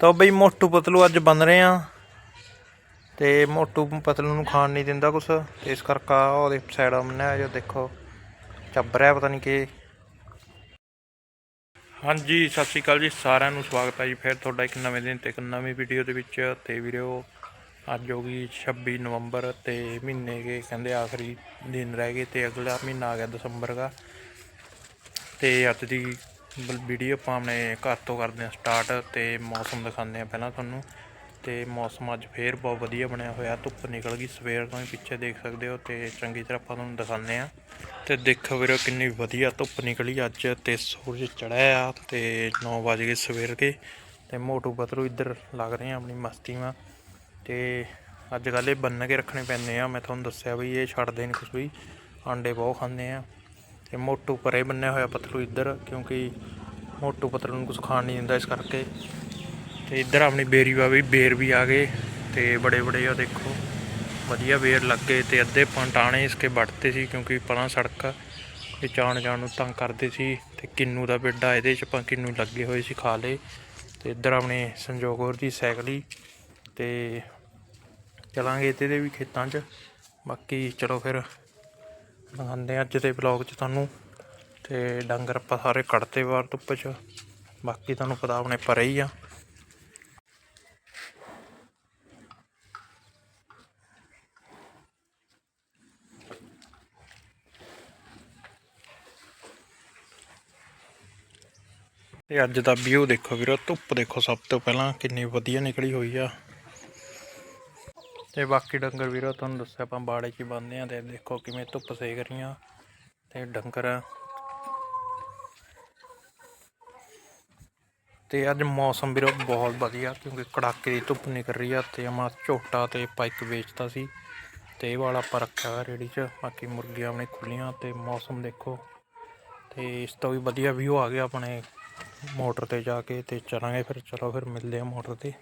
ਤਾਂ ਬਈ ਮੋਟੂ ਪਤਲੂ ਅੱਜ ਬਣ ਰਹੇ ਆ। ਤੇ ਮੋਟੂ ਪਤਲੂ ਨੂੰ ਖਾਣ ਨਹੀਂ ਦਿੰਦਾ ਕੁਛ। ਤੇ ਇਸ ਕਰਕੇ ਉਹਦੇ ਸਾਈਡ ਆਮਨੇ ਜੋ ਦੇਖੋ, ਚੱਬ ਰਿਹਾ ਪਤਾ ਨਹੀਂ ਕੀ। ਹਾਂਜੀ, ਸਤਿ ਸ਼੍ਰੀ ਅਕਾਲ ਜੀ, ਸਾਰਿਆਂ ਨੂੰ ਸਵਾਗਤ ਹੈ ਜੀ ਫਿਰ ਤੁਹਾਡਾ ਇੱਕ ਨਵੇਂ ਦਿਨ ਤੇ ਇੱਕ ਨਵੀਂ ਵੀਡੀਓ ਦੇ ਵਿੱਚ। ਤੇ ਵੀਡੀਓ ਅੱਜ ਹੋ ਗਈ 26 ਨਵੰਬਰ ਤੇ ਮਹੀਨੇ ਕੇ ਕਹਿੰਦੇ ਆਖਰੀ ਦਿਨ ਰਹਿ ਗਏ ਤੇ ਅਗਲਾ ਮਹੀਨਾ ਆ ਗਿਆ ਦਸੰਬਰ ਦਾ। ਤੇ ਅੱਜ ਦੀ ਵੀਡੀਓ ਆਪਾਂ ਆਪਣੇ ਘਰ ਤੋਂ ਕਰਦੇ ਹਾਂ ਸਟਾਰਟ ਤੇ ਮੌਸਮ ਦਿਖਾਉਂਦੇ ਹਾਂ ਪਹਿਲਾਂ ਤੁਹਾਨੂੰ। ਤੇ ਮੌਸਮ ਅੱਜ ਫੇਰ ਬਹੁਤ ਵਧੀਆ ਬਣਿਆ ਹੋਇਆ, ਧੁੱਪ ਨਿਕਲ ਗਈ, ਸਵੇਰ ਤੋਂ ਹੀ ਪਿੱਛੇ ਦੇਖ ਸਕਦੇ ਹੋ ਤੇ ਚੰਗੀ ਤਰ੍ਹਾਂ ਆਪਾਂ ਤੁਹਾਨੂੰ ਦਿਖਾਉਂਦੇ ਹਾਂ। ਤੇ ਦੇਖੋ ਵੀਰੋ ਕਿੰਨੀ ਵਧੀਆ ਧੁੱਪ ਨਿਕਲੀ ਅੱਜ ਤੇ ਸੂਰਜ ਚੜ੍ਹਿਆ ਆ ਤੇ 9 ਵਜ ਗਏ ਸਵੇਰ ਕੇ ਤੇ ਮੋਟੂ ਪਤਲੂ ਇੱਧਰ ਲੱਗ ਰਹੇ ਆ ਆਪਣੀ ਮਸਤੀ ਮਾ ਤੇ ਅੱਜ ਕੱਲ੍ਹ ਇਹ ਬੰਨ ਕੇ ਰੱਖਣੇ ਪੈਂਦੇ ਆ, ਮੈਂ ਤੁਹਾਨੂੰ ਦੱਸਿਆ ਵੀ ਇਹ ਛੱਡਦੇ ਨਹੀਂ ਕੁਛ ਵੀ, ਆਂਡੇ ਬਹੁਤ ਖਾਂਦੇ ਆ। ਤੇ ਮੋਟੂ ਪਰੇ ਬੰਨਿਆ ਹੋਇਆ ਪਤਲੂ ਇੱਧਰ, ਕਿਉਂਕਿ ਮੋਟੂ ਪਤਲੂ ਨੂੰ ਕੁਝ ਖਾਣ ਨਹੀਂ ਦਿੰਦਾ ਇਸ ਕਰਕੇ। ਤੇ ਇੱਧਰ ਆਪਣੀ ਬੇਰੀ ਵਾ ਵੀ ਬੇਰ ਵੀ ਆ ਗਏ, ਤੇ ਬੜੇ ਬੜੇ ਆ ਦੇਖੋ। ਵਧੀਆ ਬੇਰ ਲੱਗੇ ਤੇ ਅੱਧੇ ਪੰਟਾਣੇ ਇਸਕੇ ਵੱਢਤੇ ਸੀ, ਕਿਉਂਕਿ ਪਰਾਂ ਸੜਕ ਇਹ ਜਾਣ ਜਾਣ ਨੂੰ ਤੰਗ ਕਰਦੇ ਸੀ, ਤੇ ਕਿੰਨੂ ਦਾ ਬਿੱਡਾ ਇਹਦੇ ਚ ਆਪਾਂ ਕਿੰਨੂ ਲੱਗੇ ਹੋਏ ਸੀ ਖਾ ਲਏ। ਤੇ ਇੱਧਰ ਆਪਣੇ ਸੰਜੋਗ ਹੋਰ ਦੀ ਸਾਈਕਲ ਹੀ। ਤੇ ਚਲਾਂਗੇ ਇੱਥੇ ਦੇ ਵੀ ਖੇਤਾਂ 'ਚ। ਬਾਕੀ ਚਲੋ ਫਿਰ ਦਿਖਾਉਂਦੇ ਹਾਂ ਅੱਜ ਦੇ ਵਲੌਗ 'ਚ ਤੁਹਾਨੂੰ। ਤੇ ਡੰਗਰ ਆਪਾਂ ਸਾਰੇ ਕੱਢਤੇ ਬਾਹਰ ਧੁੱਪ 'ਚ। ਬਾਕੀ ਤੁਹਾਨੂੰ ਪਤਾ ਆਪਣੇ ਪਰੇ ਹੀ ਆ। ਤੇ ਅੱਜ ਦਾ ਵਿਊ ਦੇਖੋ ਵੀਰੋ, ਧੁੱਪ ਦੇਖੋ ਸਭ ਤੋਂ ਪਹਿਲਾਂ ਕਿੰਨੀ ਵਧੀਆ ਨਿਕਲੀ ਹੋਈ ਆ। ਤੇ ਬਾਕੀ ਡੰਗਰ ਵੀਰੋ, ਤੁਹਾਨੂੰ ਦੱਸਿਆ ਆਪਾਂ ਬਾੜੇ 'ਚ ਹੀ ਬੰਨਦੇ ਆ ਤੇ ਦੇਖੋ ਕਿਵੇਂ ਧੁੱਪ ਸੇਕ ਰਹੀਆਂ ਤੇ ਡੰਗਰ। ਤੇ ਅੱਜ ਮੌਸਮ ਵੀਰੋ ਬਹੁਤ ਵਧੀਆ, ਕਿਉਂਕਿ ਕੜਾਕੇ ਦੀ ਧੁੱਪ ਨਿਕਲ ਰਹੀ ਆ ਤੇ ਅਮਾ ਝੋਟਾ ਤੇ ਪਾਈਕ ਵੇਚਦਾ ਸੀ ਤੇ ਇਹ ਵਾਲਾ ਆਪਾਂ ਰੱਖਿਆ ਹੋਇਆ ਰੇੜੀ 'ਚ, ਬਾਕੀ ਮੁਰਗੀਆਂ ਆਪਣੇ ਖੁੱਲੀਆਂ ਤੇ ਮੌਸਮ ਦੇਖੋ। ਤੇ ਇਸ ਤੋਂ ਵੀ ਵਧੀਆ ਵਿਊ ਆ ਗਿਆ ਆਪਣੇ ਮੋਟਰ ਤੇ ਜਾ ਕੇ ਤੇ ਚਲਾਂਗੇ ਫਿਰ, ਚਲੋ ਫਿਰ ਮਿਲਦੇ ਆ ਮੋਟਰ ਤੇ।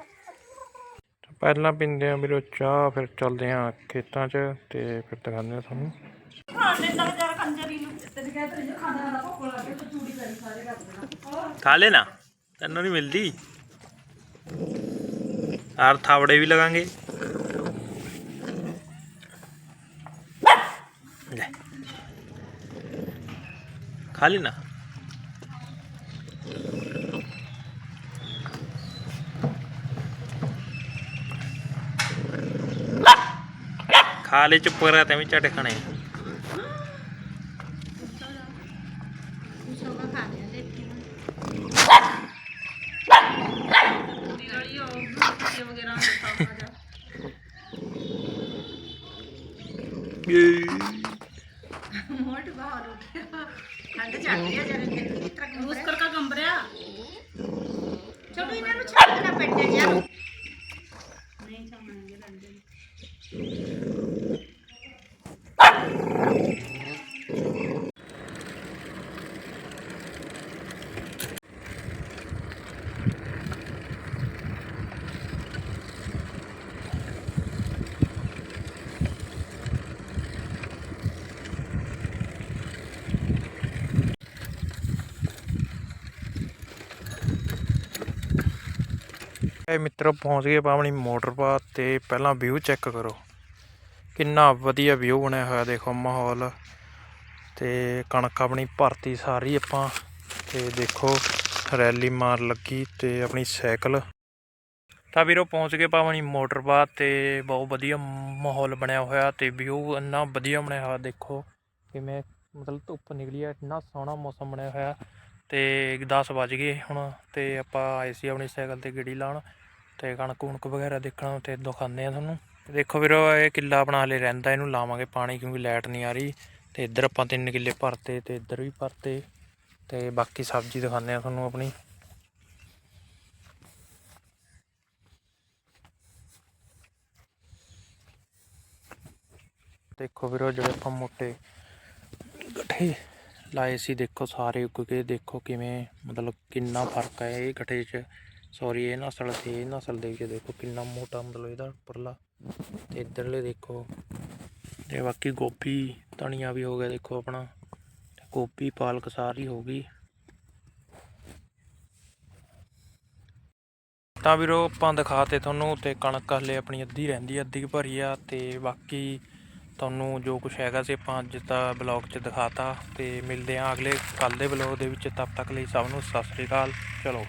ਪਹਿਲਾਂ ਪੀਂਦੇ ਆ ਵੀਰੋ ਚਾਹ ਫਿਰ ਚੱਲਦੇ ਆ ਖੇਤਾਂ 'ਚ ਤੇ ਫਿਰ ਦਿਖਾਉਂਦੇ ਆ ਤੁਹਾਨੂੰ। ਖਾ ਲੈਣਾ ਤੈਨੂੰ ਨਹੀਂ ਮਿਲਦੀ। ਆਰ ਥਾਵੜੇ ਵੀ ਲਗਾਂਗੇ। ਲੈ। ਖਾ ਲੈਣਾ खा ले चुप करा तेवी चाटे खाने मोट बाहर उठ गया ठंड चढ़ गया जरा उसकर का कमरा चलो इन्हें छाड़ना पड़ गया ਇਹ ਮਿੱਤਰੋ, ਪਹੁੰਚ ਗਏ ਆਪਾਂ ਆਪਣੀ ਮੋਟਰ ਪਾ ਤੇ ਪਹਿਲਾਂ ਵਿਊ ਚੈੱਕ ਕਰੋ। ਕਿੰਨਾ ਵਧੀਆ ਵਿਊ ਬਣਿਆ ਹੋਇਆ ਦੇਖੋ ਮਾਹੌਲ। ਤੇ ਕਣਕ ਆਪਣੀ ਭਰਤੀ ਸਾਰੀ ਆਪਾਂ, ਤੇ ਦੇਖੋ ਰੈਲੀ ਮਾਰ ਲੱਗੀ ਤੇ ਆਪਣੀ ਸਾਈਕਲ। ਤਾਂ ਵੀਰੋ, ਪਹੁੰਚ ਗਏ ਆਪਾਂ ਆਪਣੀ ਮੋਟਰ ਪਾ ਤੇ ਬਹੁਤ ਵਧੀਆ ਮਾਹੌਲ ਬਣਿਆ ਹੋਇਆ ਤੇ ਵਿਊ ਇੰਨਾ ਵਧੀਆ ਬਣਿਆ ਹੋਇਆ ਦੇਖੋ। ਕਿਵੇਂ ਮਤਲਬ ਧੁੱਪ ਨਿਕਲੀ ਹੈ ਇੰਨਾ ਸੋਹਣਾ ਮੌਸਮ ਬਣਿਆ ਹੋਇਆ। ਤੇ 10 ਵੱਜ ਗਏ ਹੁਣ ਤੇ ਆਪਾਂ ਆਏ ਸੀ ਆਪਣੀ ਸਾਈਕਲ ਤੇ ਗੇੜੀ ਲਾਉਣ ਤੇ ਕਣਕ ਕੁਣਕ ਵਗੈਰਾ ਦੇਖਣ ਤੇ ਦਿਖਾਉਂਦੇ ਆ ਤੁਹਾਨੂੰ। ਦੇਖੋ ਵੀਰੋ, ਇਹ ਕਿੱਲਾ ਆਪਣਾ ਹਲੇ ਰਹਿੰਦਾ, ਇਹਨੂੰ ਲਾਵਾਂਗੇ ਪਾਣੀ ਕਿਉਂਕਿ ਲਾਈਟ ਨਹੀਂ ਆ ਰਹੀ। ਤੇ ਇੱਧਰ ਆਪਾਂ ਤਿੰਨ ਕਿੱਲੇ ਭਰਤੇ ਤੇ ਇੱਧਰ ਵੀ ਭਰਤੇ ਤੇ ਬਾਕੀ ਸਬਜ਼ੀ ਦਿਖਾਉਂਦੇ ਆ ਤੁਹਾਨੂੰ ਆਪਣੀ। ਦੇਖੋ ਵੀਰੋ, ਜਿਹੜੇ ਆਪਾਂ ਮੋਟੇ ਗੱਠੇ ਲਾਏ ਸੀ। ਦੇਖੋ ਸਾਰੇ ਉੱਗ ਕੇ ਦੇਖੋ ਕਿਵੇਂ ਮਤਲਬ ਕਿੰਨਾ ਫ਼ਰਕ ਹੈ ਇਹ ਗਠੇ 'ਚ। ਸੌਰੀ ਇਹ ਨਸਲ ਤੇ ਇਹ ਨਸਲ ਦੇ ਵਿੱਚ ਦੇਖੋ ਕਿੰਨਾ ਮੋਟਾ ਮਤਲਬ ਇਹਦਾ ਉੱਪਰਲਾ ਤੇ ਇੱਧਰਲੇ ਦੇਖੋ। ਤੇ ਬਾਕੀ ਗੋਭੀ, ਧਨੀਆ ਵੀ ਹੋ ਗਿਆ ਦੇਖੋ ਆਪਣਾ। ਗੋਭੀ, ਪਾਲਕ ਸਾਰੀ ਹੋ ਗਈ। ਤਾਂ ਵੀਰੋ, ਆਪਾਂ ਦਿਖਾਤੇ ਤੁਹਾਨੂੰ ਤੇ ਕਣਕ ਹਲੇ ਆਪਣੀ ਅੱਧੀ ਰਹਿੰਦੀ, ਅੱਧੀ ਕੁ ਭਰੀ ਆ। ਤੇ ਬਾਕੀ ਤੁਹਾਨੂੰ ਜੋ ਕੁਝ ਹੈਗਾ ਸੀ ਆਪਾਂ ਅੱਜ ਦਾ ਬਲੌਗ 'ਚ ਦਿਖਾਤਾ ਤੇ ਮਿਲਦੇ ਆ ਅਗਲੇ ਕੱਲ ਦੇ ਬਲੌਗ ਦੇ ਵਿੱਚ, ਤਦ ਤੱਕ ਲਈ ਸਭ ਨੂੰ ਸਤਿ ਸ੍ਰੀ ਅਕਾਲ, ਚਲੋ।